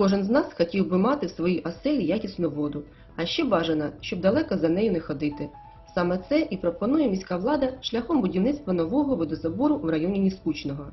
Кожен з нас хотів би мати в своїй оселі якісну воду, а ще бажано, щоб далеко за нею не ходити. Саме це і пропонує міська влада шляхом будівництва нового водозабору в районі Міскучного.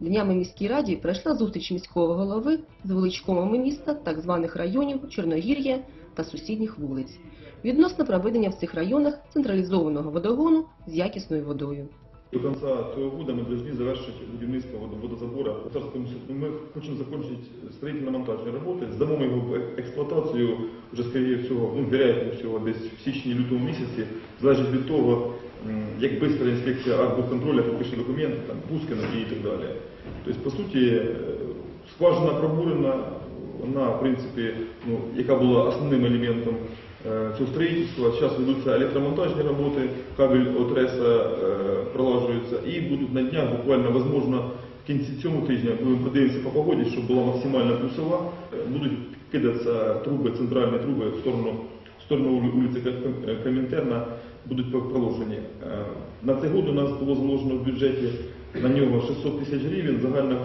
Днями міській раді пройшла зустріч міського голови з величкомами міста, так званих районів Чорногір'я та сусідніх вулиць, відносно проведення в цих районах централізованого водогону з якісною водою. До конца этого года мы должны завершить будівництво водо- водозабора. в Царскому селі. Мы хотим закончить строительно-монтажные работы, здамо його в експлуатацію вже, скоріше всього, ну, вероятно всього, десь в січні-лютому місяці, залежить від того, м, як швидко інспекція арбуконтроля підпише документи, там, пуски і так далі. Тобто, по суті, е, скважина пробурена, вона, в принципі, ну, яка була основним елементом е, цього строїтельства. Зараз ведуться електромонтажні роботи, кабель от РЕСа е, пролажується і будуть на днях, буквально, можливо, в кінці цього тижня, ми подивимося по погоді, щоб була максимально плюсова, е, будуть кидатися труби, центральні труби в сторону, в сторону вулиці Ком- Комінтерна, будуть проложені. На цей год у нас було заложено в бюджеті на нього 600 тисяч гривень, загальна,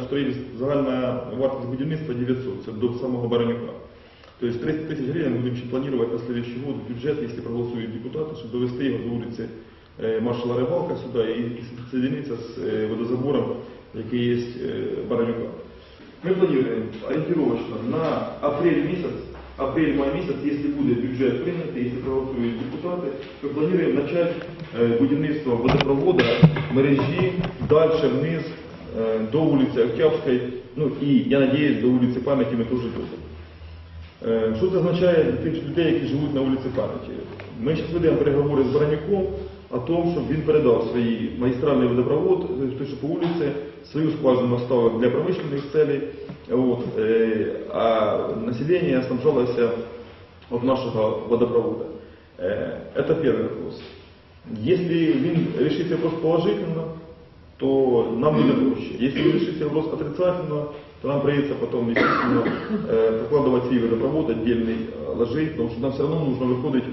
загальна вартість будівництва 900, це до самого Баранюка. То есть 300 тысяч гривен будем еще планировать на следующий год в бюджет, если проголосуют депутаты, чтобы довести его до улицы э, маршала Рыбалка сюда и соединиться с э, водозабором, який есть э, Баранюка. Мы планируем ориентировочно на апрель месяц, апрель-май месяц, если будет бюджет принят, если проголосуют депутаты, мы планируем начать э, будівництво водопровода мережі дальше вниз э, до вулиці Октябрьської, ну і, я надеюсь, до вулиці Пам'яті ми теж дойдемо. Е, Що це означає для тих людей, які живуть на вулиці Пам'яті? Ми зараз ведемо переговори з Баранюком о тому, щоб він передав свій магістральний водопровод, е, що по вулиці, свою скважину оставив для промишлених целей, от, е, а населення снабжалося від нашого водопроводу. Е, Это первый вопрос. Если він решит вопрос положительно, то нам будет проще. Если вы решите вопрос отрицательно, то нам придется потом, естественно, э, прокладывать свой водопровод отдельный, э, ложить, потому что нам все равно нужно выходить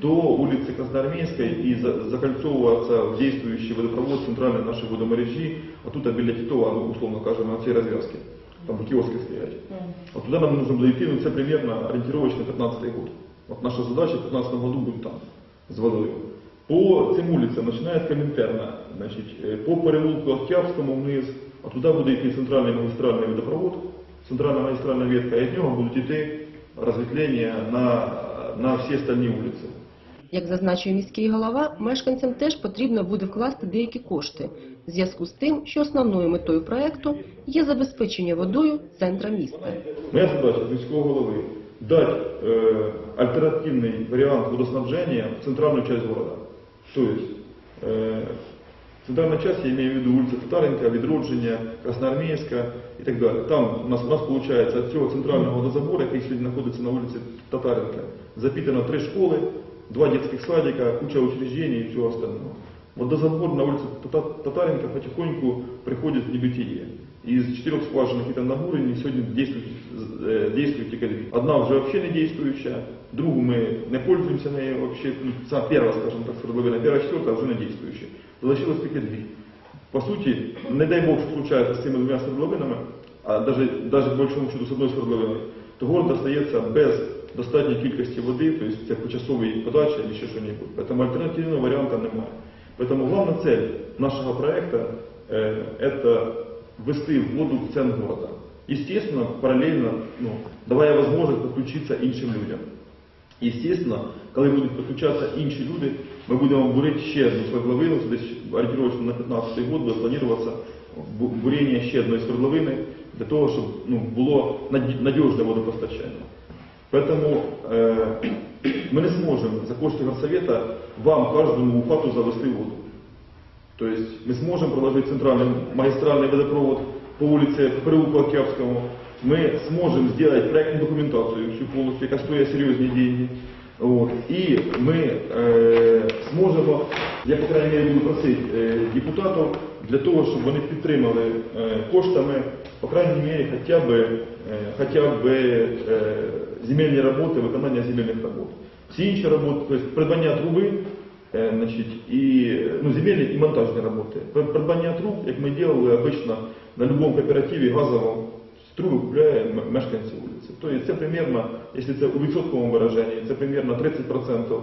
до улицы Красноармейской и за- закольцовываться в действующий водопровод центральной нашей водомережи, а тут біля Титова, ну, условно кажем, на цій розв'язці. Там киоски стоять. Вот туда нам нужно было идти, ну, это примерно ориентировочно 15 год. Вот наша задача в 15 году будет там, с водой. По цим вулицям починає з Комінтерна, значить, е, по переулку Октябрському вниз, а туди буде йти центральний магістральний водопровод, центральна магістральна ветка, і від нього будуть йти розветвлення на, на всі остальні вулиці. Як зазначив міський голова, мешканцям теж потрібно буде вкласти деякі кошти в зв'язку з тим, що основною метою проекту є забезпечення водою центра міста. Моя задача з міського голови дати е, альтернативний варіант водоснабження в центральну часть города. Тобто, е, центральна часть, я имею в виду вулиця Татаренка, Відродження, Красноармейська і так далі. Там у нас, у нас виходить від цього центрального водозабору, який сьогодні знаходиться на вулиці Татаренка, запитано три школи, два детских садика, куча учреждений і всього остального. Водозабор на улице Татаренко потихоньку приходит в небытие. Из четырех скважин, які там нагорені, сьогодні действують, е, действують тільки дві. Одна вже взагалі не дійствуюча, другу ми не пользуємося нею вообще, ну, сама перша, скажімо так, свердловина, перша, четверта вже не дійствуюча. Залишилось тільки дві. По суті, не дай Бог, що случається з цими двома свердловинами, а навіть, навіть в большому чуду з одною свердловиною, то город остається без достатньої кількості води, тобто це почасової подачі або ще що-небудь. Тому альтернативного варіанту немає. Поэтому главная цель нашего проекта э, это ввести воду в центр города. Естественно, параллельно, ну, давая возможность подключиться іншим людям. Естественно, коли будуть підключатися інші люди, ми будемо бурити ще одну свердловину, це десь орієнтировочно на 15 год буде плануватися бу- буріння ще одної свердловини для того, щоб ну, було наді- надіжне водопостачання. Поэтому э, мы не сможем за кошты горсовета вам каждому в хату завести воду. То есть мы сможем проложить центральный магистральный водопровод по улице по переулку Октябрьскому. Мы сможем сделать проектную документацию всю полностью, яка стоит серьезные деньги. Вот. І ми е, зможемо, я по крайній мірі буду просити е, депутатів для того, щоб вони підтримали е, коштами, по крайній мірі, хоча б, е, хоча б е, земельні роботи, виконання земельних робот. Всі інші роботи, тобто придбання труби, е, значить, і, ну, земельні і монтажні роботи. При- Придбання труб, як ми робили обично на будь-якому кооперативі газовому, труби купляє м- мешканці вулиці. Тобто це примірно, якщо це у відсотковому вираженні, це примірно 30%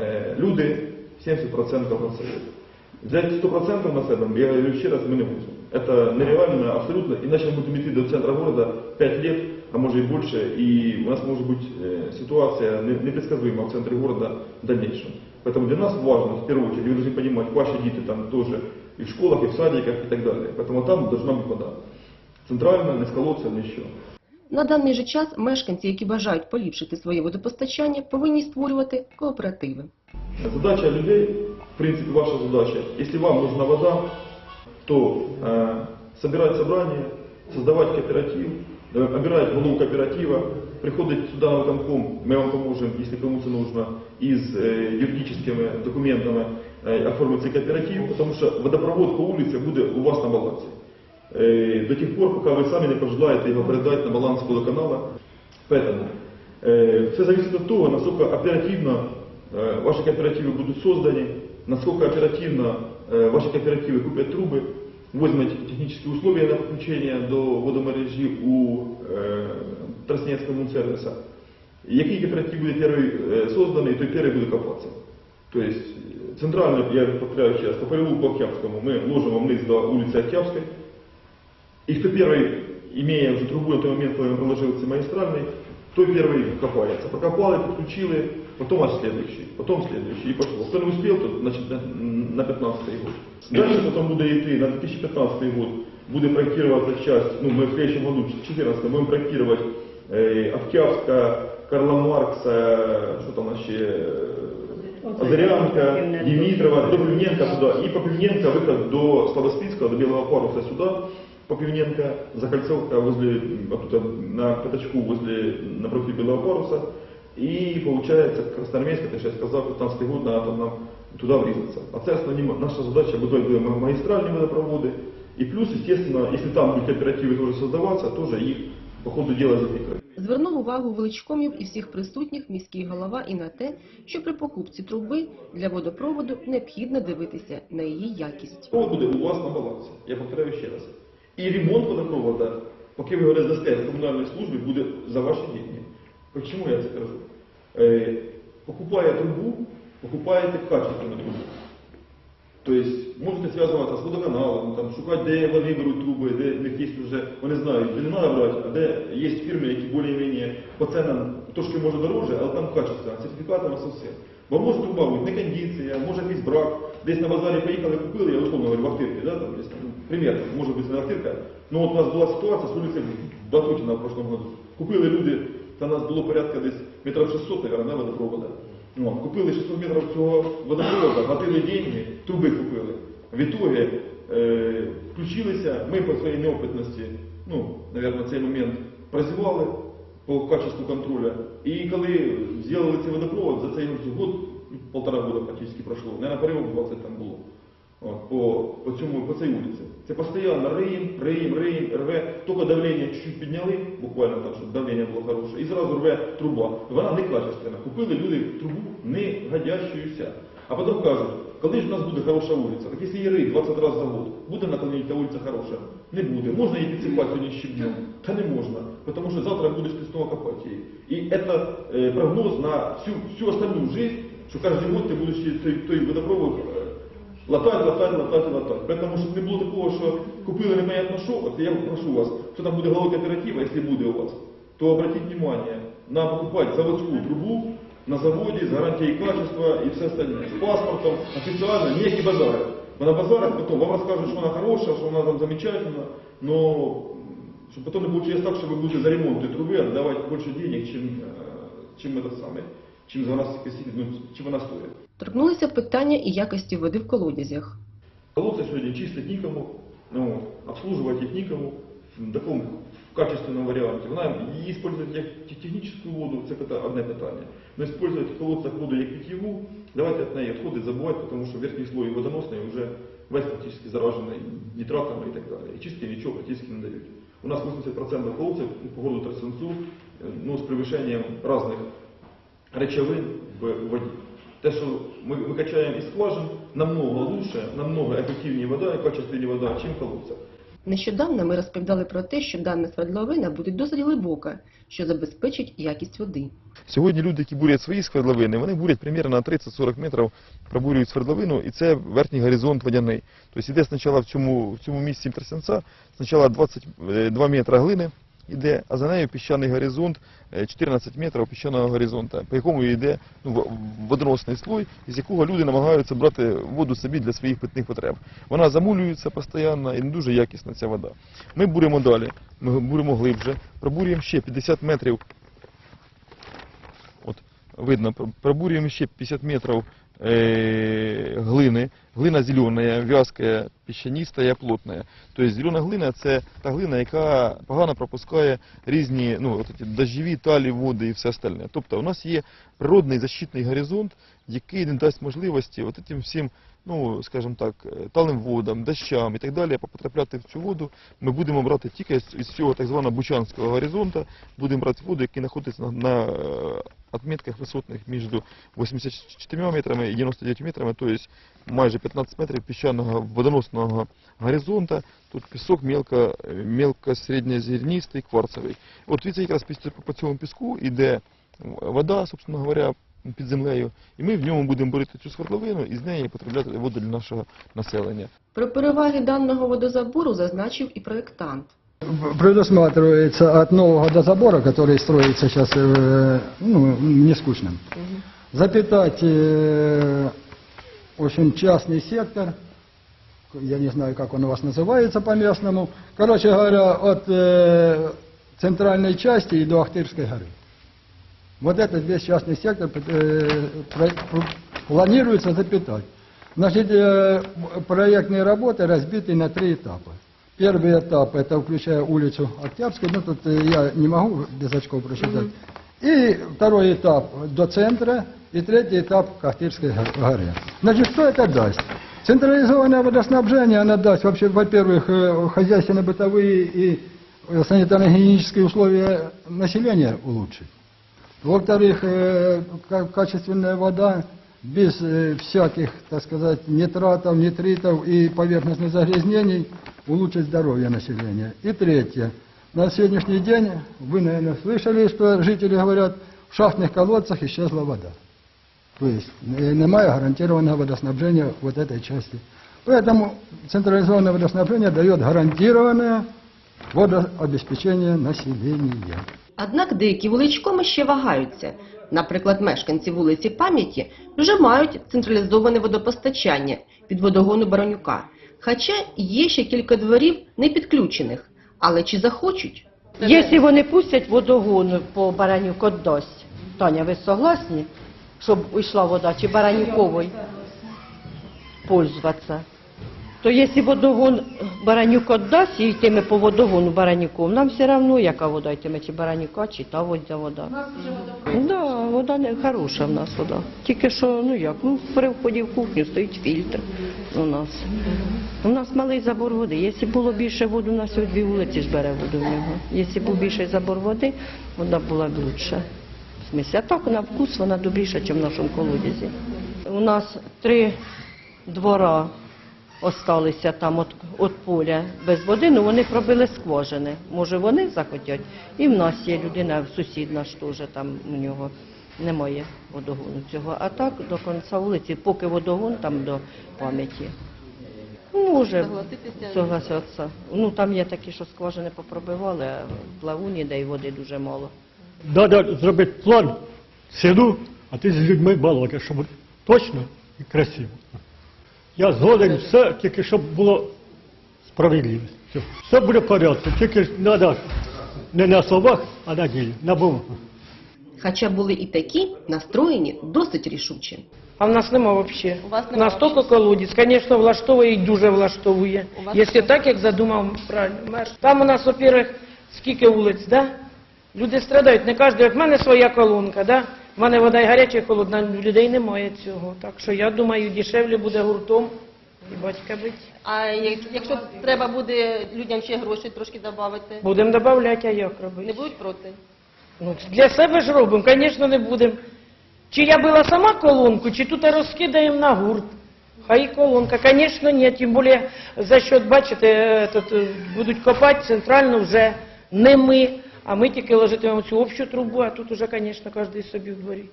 е, люди, 70% населення. Взять 100% на себе, я говорю ще раз, мы не можем. Это нереально, абсолютно. Иначе мы будем идти до центра города 5 лет, а может и больше, и у нас может быть э, ситуация не- непредсказуема в центре города в дальнейшем. Поэтому для нас важно, в первую очередь, вы должны понимать, ваши дети там тоже и в школах, и в садиках, и так далее. Поэтому там должна быть вода. Центрально, не с колодца, ничего. На даний же час мешканці, які бажають поліпшити своє водопостачання, повинні створювати кооперативи. Задача людей, в принципе, ваша задача, если вам нужна вода, то э, собирать собрание, создавать кооператив, э, обирать голову кооператива, приходить сюда на виконком, мы вам поможем, если кому-то нужно, и с э, юридическими документами э, оформить цей кооператив, потому что водопровод по улице будет у вас на балансе. Э, до тех пор, пока вы сами не пожелаете его передать на баланс водоканала. Поэтому э, все зависит от того, насколько оперативно э, ваши кооперативы будут созданы, насколько оперативно э, ваши кооперативы купят трубы, возьмут технические условия на подключение до водомережі у э, Троснецкого мунсервиса. Який кооператив буде перший э, созданий, той перший буде копатися. То есть э, центрально, я повторяю сейчас, по переулку Октябрьскому мы ложим вниз до улицы Октябрьской, и кто первый, имея уже трубу на тот момент, когда он проложил эти магистральный, той первый копается. Прокопали, подключили, потом аж следующий, потом следующий, и пошло. Кто не успел, то значит на, на 15 год. Дальше потом буде идти на 2015 год, буде проектироваться часть, ну мы в следующем году, в 2014 будем проектировать э, Октябрьска, Карла Маркса, что там вообще, э, Озарянка, Димитрова, до Пивненко туда. И по Пивненко выход до Слабоспинского, до Белого паруса сюда. По Пивненко, Закольцовка возле, на пятачку возле, напротив Белого паруса. И получается Красноармейск, это я сказал, 15 год, надо нам туда врізатися. А це основні, наша задача будувати магістральні водопроводи. І плюс, естественно, если там будут кооперативы тоже создаваться, тоже их по ходу дела запихать. Звернув увагу величкомів і всіх присутніх міський голова і на те, що при покупці труби для водопроводу необхідно дивитися на її якість. Провод буде у вас на балансі. Я повторяю ще раз. І ремонт водопровода, поки ви його не здасте в комунальній службі, буде за ваші деньги. Чому я це кажу? Е, покупая трубу, покупаєте качественну трубу. Тобто можете зв'язуватися з водоканалом, шукати, де вони беруть труби, де є вже, вони знають, де не треба брати, а де є фірми, які більш-менш по ценам трошки може дорожче, але там качество, сертифікатом все. Бо може труба бути не кондиція, може якийсь брак, десь на базарі поїхали, купили, я условно говорю, в Ахтирці, да, там, десь, ну, примерно, може бути не Ахтирка. Ну от у нас була ситуація з вулиці Батутіна в прошлом году. Купили люди, там у нас було порядка десь метрів 600, наверное, на водопровода. От, купили 600 метрів цього водопроводу, платили деньги, труби купили. В итоге е, включилися, ми по своїй неопитності, ну, наверное, цей момент працювали по качеству контроля. І коли зробили цей водопровод, за цей год, полтора года практично пройшло, наверное, період 20 там було. От, по, по, цьому, по цій вулиці. Це постійно риєм, риєм, риєм, рве. Тільки давлення чуть-чуть підняли, буквально так, щоб давлення було хороше, і зразу рве труба. Вона не качественна. Купили люди трубу не годящуюся. А потім кажуть, коли ж у нас буде хороша вулиця? Так якщо її рить 20 разів за год, буде на та вулиця хороша? Не буде. Можна її підсипати сьогодні щебнем? Та не можна, тому що завтра будеш ти знову копати її. І це е, прогноз на всю, всю остальну життя, що кожен год ти будеш той, водопровод е, Латать, латать, латать, латать. Поэтому, щоб не було такого, що купили непонятно що, от я прошу вас, хто там буде голова кооператива, якщо буде у вас, то обратіть внимание на покупать заводську трубу на заводі з гарантією качества і все остальне. З паспортом, офіційно, ніякі базари. Бо на базарах потім вам розкажуть, що вона хороша, що вона там замечательна, но щоб потім не вийшло так, що ви будете за ремонт цієї труби віддавати більше денег, чим, е, чим, это саме, чим, за нас, ну, чим вона стоїть. Торкнулися питання і якості води в колодязях. Колодцы сегодня чистить никому, ну, обслуживать их никому в таком качественном варианте. Вона її использовать як те- техническую воду, це пита- одне питання. Но использовать в колодцях воду як питьеву, давайте от неї відходить забувати, тому що верхній слой водоносний вже весь практично заражений нитратами і так далі. І чистки нічого практично не дають. У нас 80% колодців по городу Трасенцу ну, з превышением разных речовин в воді. Те, що ми, ми качаємо із скважин, намного лучше, намного ефективніше вода і качественніше вода, чим колодця. Нещодавно ми розповідали про те, що дана свердловина буде досить глибока, що забезпечить якість води. Сьогодні люди, які бурять свої свердловини, вони бурять примерно на 30-40 метрів, пробурюють свердловину, і це верхній горизонт водяний. Тобто йде спочатку в цьому, в цьому місці Трасянця, спочатку 22 метри глини йде, а за нею піщаний горизонт, е, 14 метрів піщаного горизонта, по якому йде ну, водоносний слой, з якого люди намагаються брати воду собі для своїх питних потреб. Вона замулюється постійно і не дуже якісна ця вода. Ми буримо далі, ми буримо глибше, пробурюємо ще 50 метрів От, видно, пробурюємо ще 50 метрів е, глини. Глина зелена, вязкая, піщаністая, плотная. Тобто зелена глина це та глина, яка погано пропускає різні ну, дощові, талі, води і все остальне. Тобто у нас є природний защитний горизонт, який не дасть можливості цим всім, ну, скажімо так, е, талим водам, дощам і так далі потрапляти в цю воду. Ми будемо брати тільки з, цього так званого Бучанського горизонта, будемо брати воду, який знаходиться на, на е, отметках висотних між 84 метрами і 99 метрами, тобто майже 15 метрів піщаного водоносного горизонта. Тут пісок мелко, е, мелко-середньозернистий, кварцевий. От від якраз після- по цьому піску йде вода, собственно говоря, під землею, і ми в ньому будемо бурити цю свердловину і з неї потрапляти воду для нашого населення. Про переваги даного водозабору зазначив і проєктант. Предусматривается от нового водозабора, который строится сейчас, э, ну, не скучным, запитать, э, в общем, частный сектор, я не знаю, как он у вас называется по-местному, короче говоря, от э, центральной части и до Ахтырской горы. Вот этот весь частный сектор э, про- про- планируется запитать. Значит, э, проектные работы разбиты на три этапа. Первый этап, это включая улицу Октябрьскую, ну тут э, я не могу без очков прочитать. И второй этап до центра, и третий этап к Ахтырской го- горе. Значит, что это даст? Централизованное водоснабжение, она даст, вообще, во-первых, э, хозяйственно-бытовые и э, санитарно-гигиенические условия населения улучшить. Во-вторых, э, ка- качественная вода без всяких, так сказать, нитратов, нитритов и поверхностных загрязнений улучшит здоровье населения. И третье. На сегодняшний день, вы, наверное, слышали, что жители говорят, в шахтных колодцах исчезла вода. То есть э, немає гарантированного водоснабжения вот этой части. Поэтому централизованное водоснабжение дает гарантированное водообеспечение населения. Однак деякі вуличкоми ще вагаються. Наприклад, мешканці вулиці Пам'яті вже мають централізоване водопостачання від водогону Баранюка. Хоча є ще кілька дворів не підключених. Але чи захочуть? Якщо вони пустять водогон по Баранюк отдасть, Таня, ви согласні, Щоб йшла вода, чи Баранюкової пользуватися? То якщо водогон Баранюк отдасть і йтиме по водогону Баранюков, нам все одно, яка вода йтиме, чи Баранюка, чи та водя вода. Да, вода не хороша в нас вода. Тільки що, ну як, ну при вході в кухню стоїть фільтр у нас. У нас малий забор води. Якщо було більше води, у нас дві вулиці ж бере воду в нього. Якщо був більший забор води, вода була б лучша. В а так на вкус вона добріша, ніж в нашому колодязі. У нас три двора осталися там от, от поля без води, ну вони пробили скважини. Може вони захотять. І в нас є людина, сусід наш теж там у нього немає водогону цього. А так до кінця вулиці, поки водогон там до пам'яті. Може согласятися. Ну там є такі, що скважини попробивали, а в плавуні, де й води дуже мало. Треба зробити план селу, а ти з людьми балакаєш, щоб точно і красиво. Я згоден все, тільки щоб було справедливість. Все, все буде в порядку, тільки треба не на словах, а на ділі, на бумагу. Хоча були і такі, настроєні досить рішуче. А в нас нема взагалі. У вас нема Настільки колодязь, звісно, влаштовує і дуже влаштовує. Якщо так, як задумав правильно мер. Там у нас, во-первых, скільки вулиць, да? Люди страдають, не кожен, як в мене своя колонка, да? В мене вода і гаряча, і холодна, у людей немає цього. Так що я думаю, дешевле буде гуртом і батька бить. А як- якщо треба буде людям ще гроші трошки додати, Будемо додавати, а як робити? не будуть проти? Ну, для себе ж робимо, звісно, не будемо. Чи я била сама колонку, чи тут розкидаємо на гурт. Хай і колонка, звісно, ні, тим більше за що, бачите, е, тут, е, будуть копати центрально вже не ми, а ми тільки ложитимемо цю общу трубу, а тут уже, звісно, кожен собі в дворі.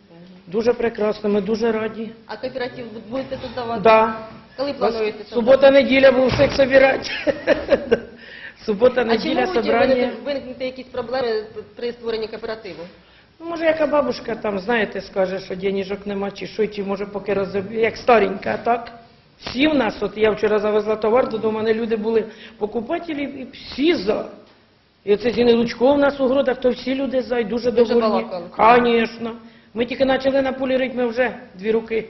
Дуже прекрасно, ми дуже раді. А кооператив будете тут давати? Да. Коли плануєте? Субота, неділя був всіх собирати. Субота, А чи неділя, собрання. виникнути, виникнути якісь проблеми при створенні кооперативу? Ну, може, яка бабушка там, знаєте, скаже, що денежок нема, чи що, чи може поки розоб'є, як старенька, а так? Всі в нас, от я вчора завезла товар, додому мене люди були покупателі, і всі за. І оце Зіни Лучко в нас у городах, то всі люди за, і дуже Ви довольні. балакали. Звісно. Ми тільки почали на полі рить, ми вже дві руки.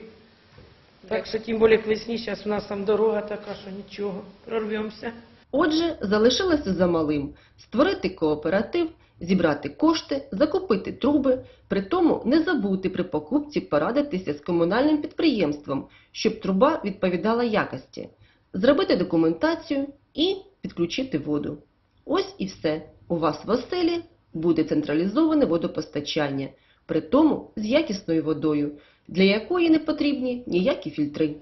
Так що тим більше к весні, зараз у нас там дорога така, що нічого, прорвемося. Отже, залишилося за малим створити кооператив, зібрати кошти, закупити труби, при тому не забути при покупці порадитися з комунальним підприємством, щоб труба відповідала якості, зробити документацію і підключити воду. Ось і все. У вас в оселі буде централізоване водопостачання, при тому з якісною водою, для якої не потрібні ніякі фільтри.